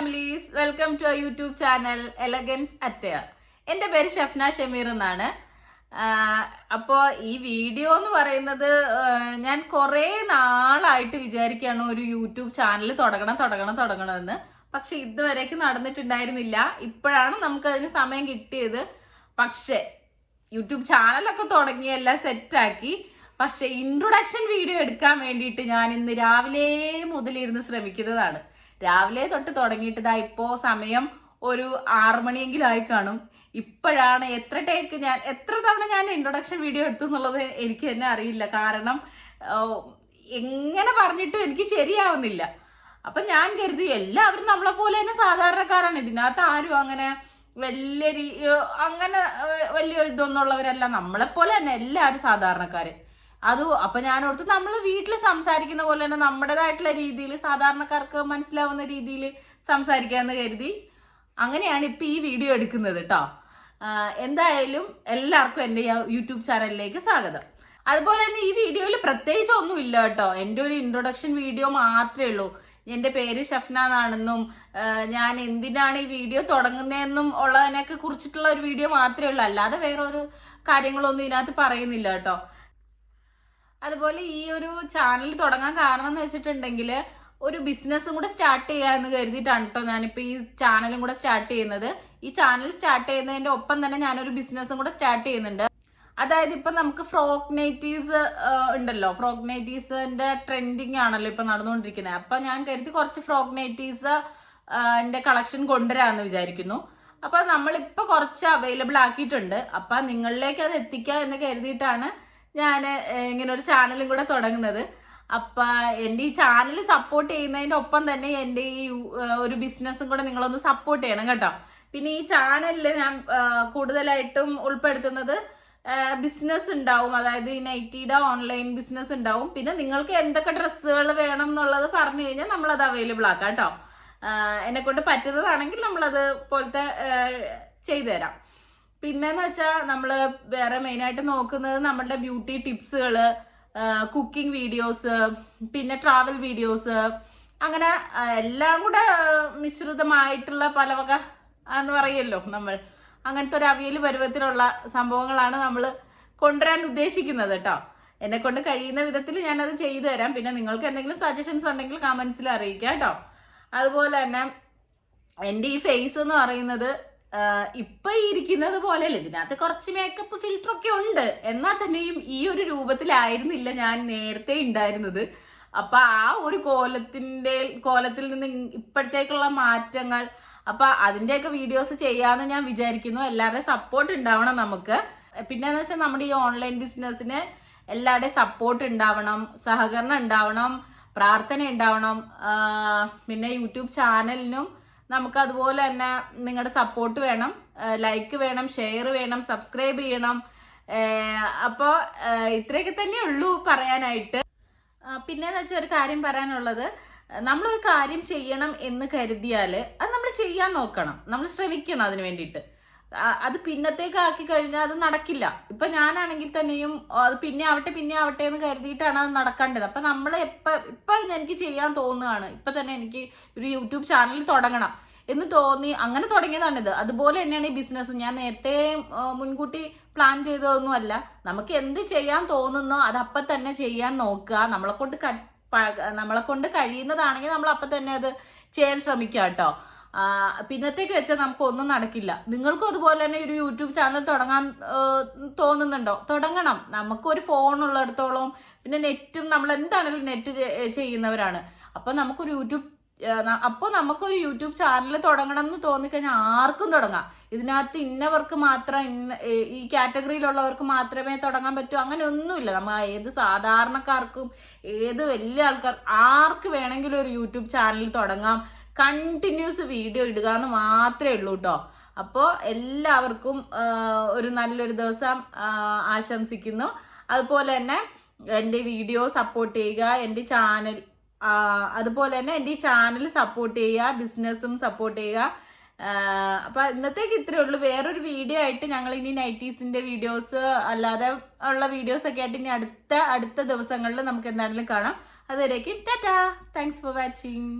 Families welcome to YouTube channel elegance attire എന്റെ പേര് ഷഫ്ന ഷമീർ എന്നാണ്. അപ്പോൾ ഈ വീഡിയോ എന്ന് പറയുന്നത് ഞാൻ കുറേ നാളായിട്ട് വിചാരിക്കുകയാണ് ഒരു യൂട്യൂബ് ചാനൽ തുടങ്ങണം തുടങ്ങണം തുടങ്ങണമെന്ന് പക്ഷെ ഇതുവരേക്ക് നടന്നിട്ടുണ്ടായിരുന്നില്ല. ഇപ്പോഴാണ് നമുക്ക് അതിന് സമയം കിട്ടിയത്. പക്ഷേ യൂട്യൂബ് ചാനലൊക്കെ തുടങ്ങിയെല്ലാം സെറ്റാക്കി പക്ഷെ ഇൻട്രൊഡക്ഷൻ വീഡിയോ എടുക്കാൻ വേണ്ടിയിട്ട് ഞാൻ ഇന്ന് രാവിലെ മുതലിരുന്ന് ശ്രമിക്കുന്നതാണ്. രാവിലെ തൊട്ട് തുടങ്ങിയിട്ട് ഇതാ ഇപ്പോ സമയം ഒരു ആറു മണിയെങ്കിലും ആയി കാണും. ഇപ്പോഴാണ് എത്ര ടേക്ക് ഞാൻ എത്ര തവണ ഞാൻ ഇൻട്രൊഡക്ഷൻ വീഡിയോ എടുത്തു എന്നുള്ളത് എനിക്ക് തന്നെ അറിയില്ല. കാരണം എങ്ങനെ പറഞ്ഞിട്ടും എനിക്ക് ശരിയാവുന്നില്ല. അപ്പൊ ഞാൻ കരുതി എല്ലാവരും നമ്മളെ പോലെ തന്നെ സാധാരണക്കാരാണ്. ഇതിനകത്ത് ആരും അങ്ങനെ വലിയ രീ- അങ്ങനെ വലിയ ഇതൊന്നുള്ളവരല്ല. നമ്മളെപ്പോലെ തന്നെ എല്ലാവരും സാധാരണക്കാര്. അത് അപ്പൊ ഞാൻ ഓർത്ത് നമ്മൾ വീട്ടിൽ സംസാരിക്കുന്ന പോലെ തന്നെ നമ്മുടേതായിട്ടുള്ള രീതിയിൽ സാധാരണക്കാർക്ക് മനസ്സിലാവുന്ന രീതിയിൽ സംസാരിക്കാന്ന് കരുതി അങ്ങനെയാണ് ഇപ്പൊ ഈ വീഡിയോ എടുക്കുന്നത് കേട്ടോ എന്തായാലും എല്ലാവർക്കും എന്റെ യൂട്യൂബ് ചാനലിലേക്ക് സ്വാഗതം. അതുപോലെ തന്നെ ഈ വീഡിയോയിൽ പ്രത്യേകിച്ച് ഒന്നുമില്ല കേട്ടോ എന്റെ ഒരു ഇൻട്രൊഡക്ഷൻ വീഡിയോ മാത്രമേ ഉള്ളൂ. എന്റെ പേര് ഷഫ്ന എന്നാണെന്നും ഞാൻ എന്തിനാണ് ഈ വീഡിയോ തുടങ്ങുന്നതെന്നും ഉള്ളതിനൊക്കെ കുറിച്ചിട്ടുള്ള ഒരു വീഡിയോ മാത്രമേ ഉള്ളൂ. അല്ലാതെ വേറെ ഒരു കാര്യങ്ങളൊന്നും ഇതിനകത്ത് പറയുന്നില്ല കേട്ടോ അതുപോലെ ഈ ഒരു ചാനൽ തുടങ്ങാൻ കാരണം എന്ന് വെച്ചിട്ടുണ്ടെങ്കിൽ ഒരു ബിസിനസ്സും കൂടെ സ്റ്റാർട്ട് ചെയ്യാന്ന് കരുതിയിട്ടാണ് കേട്ടോ ഞാനിപ്പോൾ ഈ ചാനലും കൂടെ സ്റ്റാർട്ട് ചെയ്യുന്നത്. ഈ ചാനൽ സ്റ്റാർട്ട് ചെയ്യുന്നതിന്റെ ഒപ്പം തന്നെ ഞാനൊരു ബിസിനസ്സും കൂടെ സ്റ്റാർട്ട് ചെയ്യുന്നുണ്ട്. അതായത് ഇപ്പം നമുക്ക് ഫ്രോക്ക് നൈറ്റീസ് ഉണ്ടല്ലോ. ഫ്രോക്ക് നൈറ്റീസിന്റെ ട്രെൻഡിങ് ആണല്ലോ ഇപ്പം നടന്നുകൊണ്ടിരിക്കുന്നത്. അപ്പം ഞാൻ കരുതി കുറച്ച് ഫ്രോക്ക് നൈറ്റീസ് എന്റെ കളക്ഷൻ കൊണ്ടുവരാമെന്ന് വിചാരിക്കുന്നു. അപ്പം നമ്മളിപ്പോൾ കുറച്ച് അവൈലബിൾ ആക്കിയിട്ടുണ്ട്. അപ്പം നിങ്ങളിലേക്ക് അത് എത്തിക്കുക എന്ന് കരുതിയിട്ടാണ് ഞാൻ ഇങ്ങനെ ഒരു ചാനലും കൂടെ തുടങ്ങുന്നത്. അപ്പൊ എന്റെ ഈ ചാനൽ സപ്പോർട്ട് ചെയ്യുന്നതിന്റെ ഒപ്പം തന്നെ എന്റെ ഈ ഒരു ബിസിനസ്സും കൂടെ നിങ്ങളൊന്ന് സപ്പോർട്ട് ചെയ്യണം കേട്ടോ. പിന്നെ ഈ ചാനലിൽ ഞാൻ കൂടുതലായിട്ടും ഉൾപ്പെടുത്തുന്നത് ബിസിനസ് ഉണ്ടാവും. അതായത് ഈ നൈറ്റിയുടെ ഓൺലൈൻ ബിസിനസ് ഉണ്ടാവും. പിന്നെ നിങ്ങൾക്ക് എന്തൊക്കെ ഡ്രസ്സുകൾ വേണം എന്നുള്ളത് പറഞ്ഞു കഴിഞ്ഞാൽ നമ്മളത് അവൈലബിൾ ആക്കാം കേട്ടോ. എന്നെ കൊണ്ട് പറ്റുന്നതാണെങ്കിൽ നമ്മളത് പോലത്തെ ചെയ്തു തരാം പിന്നെന്ന് വെച്ചാൽ നമ്മൾ വേറെ മെയിനായിട്ട് നോക്കുന്നത് നമ്മളുടെ ബ്യൂട്ടി ടിപ്സുകൾ കുക്കിംഗ് വീഡിയോസ് പിന്നെ ട്രാവൽ വീഡിയോസ് അങ്ങനെ എല്ലാം കൂടെ മിശ്രിതമായിട്ടുള്ള പല വക എന്ന് പറയുമല്ലോ നമ്മൾ. അങ്ങനത്തെ ഒരു അവിയൽ പരുവത്തിലുള്ള സംഭവങ്ങളാണ് നമ്മൾ കൊണ്ടുവരാൻ ഉദ്ദേശിക്കുന്നത് കേട്ടോ എന്നെ കൊണ്ട് കഴിയുന്ന വിധത്തിൽ ഞാനത് ചെയ്തു തരാം. പിന്നെ നിങ്ങൾക്ക് എന്തെങ്കിലും സജഷൻസ് ഉണ്ടെങ്കിൽ കമൻസിൽ അറിയിക്കാം കേട്ടോ അതുപോലെ തന്നെ എന്റെ ഈ ഫേസ് എന്ന് പറയുന്നത് ഇപ്പൊ ഇരിക്കുന്നത് പോലെയല്ല. ഇതിനകത്ത് കുറച്ച് മേക്കപ്പ് ഫിൽറ്റർ ഒക്കെ ഉണ്ട്. എന്നാൽ തന്നെയും ഈ ഒരു രൂപത്തിലായിരുന്നില്ല ഞാൻ നേരത്തെ ഉണ്ടായിരുന്നത് അപ്പൊ ആ ഒരു കോലത്തിന്റെ കോലത്തിൽ നിന്ന് ഇപ്പോഴത്തേക്കുള്ള മാറ്റങ്ങൾ അപ്പൊ അതിന്റെയൊക്കെ വീഡിയോസ് ചെയ്യാന്ന് ഞാൻ വിചാരിക്കുന്നു. എല്ലാവരുടെയും സപ്പോർട്ട് ഉണ്ടാവണം നമുക്ക്. പിന്നെന്ന് വെച്ചാൽ നമ്മുടെ ഈ ഓൺലൈൻ ബിസിനസ്സിന് എല്ലാവരുടെയും സപ്പോർട്ട് ഉണ്ടാവണം സഹകരണം ഉണ്ടാവണം പ്രാർത്ഥന ഉണ്ടാവണം പിന്നെ യൂട്യൂബ് ചാനലിനും നമുക്ക് അതുപോലെ തന്നെ നിങ്ങളുടെ സപ്പോർട്ട് വേണം ലൈക്ക് വേണം ഷെയർ വേണം സബ്സ്ക്രൈബ് ചെയ്യണം. അപ്പോൾ ഇത്രയൊക്കെ തന്നെ ഉള്ളൂ പറയാനായിട്ട്. പിന്നെന്ന് വെച്ചാൽ ഒരു കാര്യം പറയാനുള്ളത് നമ്മളൊരു കാര്യം ചെയ്യണം എന്ന് കരുതിയാൽ അത് നമ്മൾ ചെയ്യാൻ നോക്കണം. നമ്മൾ ശ്രമിക്കണം അതിന് വേണ്ടിയിട്ട്. അത് പിന്നത്തേക്ക് ആക്കി കഴിഞ്ഞാൽ അത് നടക്കില്ല. ഇപ്പൊ ഞാനാണെങ്കിൽ തന്നെയും അത് പിന്നെ ആവട്ടെ പിന്നെ ആവട്ടെ എന്ന് കരുതിയിട്ടാണ് അത് നടക്കേണ്ടത്. അപ്പൊ നമ്മൾ എപ്പ ഇപ്പൊ എനിക്ക് ചെയ്യാൻ തോന്നുകയാണ്. ഇപ്പൊ തന്നെ എനിക്ക് ഒരു യൂട്യൂബ് ചാനൽ തുടങ്ങണം എന്ന് തോന്നി. അങ്ങനെ തുടങ്ങിയതാണിത് അതുപോലെ തന്നെയാണ് ഈ ബിസിനസ് ഞാൻ നേരത്തെ മുൻകൂട്ടി പ്ലാൻ ചെയ്തതൊന്നുമല്ല. നമുക്ക് എന്ത് ചെയ്യാൻ തോന്നുന്നോ അത് അപ്പം തന്നെ ചെയ്യാൻ നോക്കുക. നമ്മളെ കൊണ്ട് നമ്മളെ കൊണ്ട് കഴിയുന്നതാണെങ്കിൽ നമ്മൾ അപ്പം തന്നെ അത് ചെയ്യാൻ ശ്രമിക്കുക കേട്ടോ. പിന്നത്തേക്ക് വെച്ചാൽ നമുക്ക് ഒന്നും നടക്കില്ല. നിങ്ങൾക്കും അതുപോലെ തന്നെ ഒരു യൂട്യൂബ് ചാനൽ തുടങ്ങാൻ തോന്നുന്നുണ്ടോ? തുടങ്ങണം. നമുക്കൊരു ഫോൺ ഉള്ളിടത്തോളം പിന്നെ നെറ്റും നമ്മൾ എന്താണെങ്കിലും നെറ്റ് ചെയ്യുന്നവരാണ്. അപ്പൊ നമുക്കൊരു യൂട്യൂബ് അപ്പോൾ നമുക്കൊരു യൂട്യൂബ് ചാനൽ തുടങ്ങണം എന്ന് തോന്നിക്കഴിഞ്ഞാൽ ആർക്കും തുടങ്ങാം. ഇതിനകത്ത് ഇന്നവർക്ക് മാത്രം ഇന്ന ഈ കാറ്റഗറിയിലുള്ളവർക്ക് മാത്രമേ തുടങ്ങാൻ പറ്റൂ. അങ്ങനെ ഒന്നുമില്ല. നമ്മൾ ഏത് സാധാരണക്കാർക്കും ഏത് വലിയ ആൾക്കാർ ആർക്ക് വേണമെങ്കിലും ഒരു യൂട്യൂബ് ചാനൽ തുടങ്ങാം. കണ്ടിന്യൂസ് വീഡിയോ ഇടുക എന്ന് മാത്രമേ ഉള്ളൂ കേട്ടോ അപ്പോൾ എല്ലാവർക്കും ഒരു നല്ലൊരു ദിവസം ആശംസിക്കുന്നു. അതുപോലെ തന്നെ എന്റെ വീഡിയോ സപ്പോർട്ട് ചെയ്യുക എന്റെ ചാനൽ അതുപോലെ തന്നെ എന്റെ ഈ ചാനൽ സപ്പോർട്ട് ചെയ്യുക ബിസിനസ്സും സപ്പോർട്ട് ചെയ്യുക. അപ്പൊ ഇന്നത്തേക്ക് ഇത്രയേ ഉള്ളൂ. വേറൊരു വീഡിയോ ആയിട്ട് ഞങ്ങൾ ഇനി നൈറ്റീസിന്റെ വീഡിയോസ് അല്ലാതെ ഉള്ള വീഡിയോസ് ഒക്കെ ആയിട്ട് ഇനി അടുത്ത അടുത്ത ദിവസങ്ങളിൽ നമുക്ക് എന്താണെങ്കിലും കാണാം. അതുവരേക്കും ടാറ്റാ. Thanks for watching